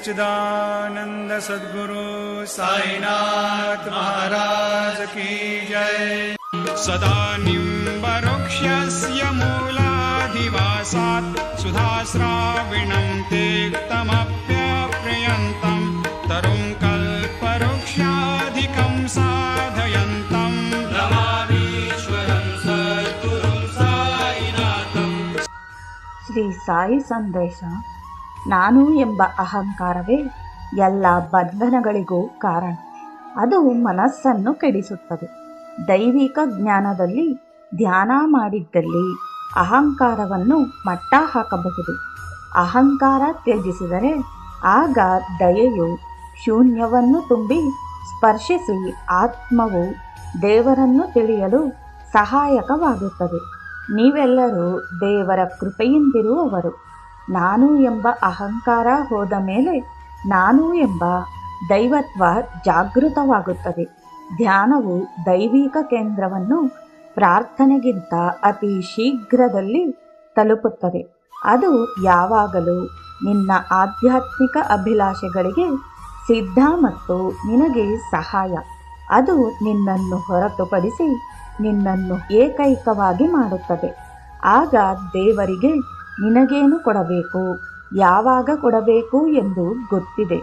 श्रीसच्चिदानन्द सद्गुरु साईनाथ महाराज की जय। सदा निम्बरुक्षस्य मूलाधिवासात् सुधा श्रविणम् ते तमप्यप्रयन्तम् तरुङ्कल्पक्षाधिकम् साधयन्तम् श्री साई सन्देश ನಾನು ಎಂಬ ಅಹಂಕಾರವೇ ಎಲ್ಲ ಬಂಧನಗಳಿಗೂ ಕಾರಣ. ಅದು ಮನಸ್ಸನ್ನು ಕೆಡಿಸುತ್ತದೆ. ದೈವಿಕ ಜ್ಞಾನದಲ್ಲಿ ಧ್ಯಾನ ಮಾಡಿದ್ದಲ್ಲಿ ಅಹಂಕಾರವನ್ನು ಮಟ್ಟ ಹಾಕಬಹುದು. ಅಹಂಕಾರ ತ್ಯಜಿಸಿದರೆ ಆಗ ದಯೆಯು ಶೂನ್ಯವನ್ನು ತುಂಬಿ ಸ್ಪರ್ಶಿಸಿ ಆತ್ಮವು ದೇವರನ್ನು ತಿಳಿಯಲು ಸಹಾಯಕವಾಗುತ್ತದೆ. ನೀವೆಲ್ಲರೂ ದೇವರ ಕೃಪೆಯಿಂದಿರುವವರು. ನಾನು ಎಂಬ ಅಹಂಕಾರ ಹೋದ ಮೇಲೆ ನಾನು ಎಂಬ ದೈವತ್ವ ಜಾಗೃತವಾಗುತ್ತದೆ. ಧ್ಯಾನವು ದೈವಿಕ ಕೇಂದ್ರವನ್ನು ಪ್ರಾರ್ಥನೆಗಿಂತ ಅತಿ ಶೀಘ್ರದಲ್ಲಿ ತಲುಪುತ್ತದೆ. ಅದು ಯಾವಾಗಲೂ ನಿನ್ನ ಆಧ್ಯಾತ್ಮಿಕ ಅಭಿಲಾಷೆಗಳಿಗೆ ಸಿದ್ಧ ಮತ್ತು ನಿನಗೆ ಸಹಾಯ. ಅದು ನಿನ್ನನ್ನು ಹೊರತುಪಡಿಸಿ ನಿನ್ನನ್ನು ಏಕೈಕವಾಗಿ ಮಾಡುತ್ತದೆ. ಆಗ ದೇವರಿಗೆ ನಿನಗೇನು ಕೊಡಬೇಕು? ಯಾವಾಗ ಕೊಡಬೇಕು ಎಂದು ಗೊತ್ತಿದೆ.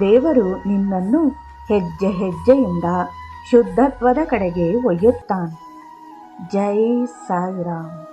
ದೇವರು ನಿನ್ನನ್ನು ಹೆಜ್ಜೆ ಹೆಜ್ಜೆಯಿಂದ ಶುದ್ಧತ್ವದ ಕಡೆಗೆ ಒಯ್ಯುತ್ತಾನೆ. ಜೈ ಸಾಯಿರಾಮ್.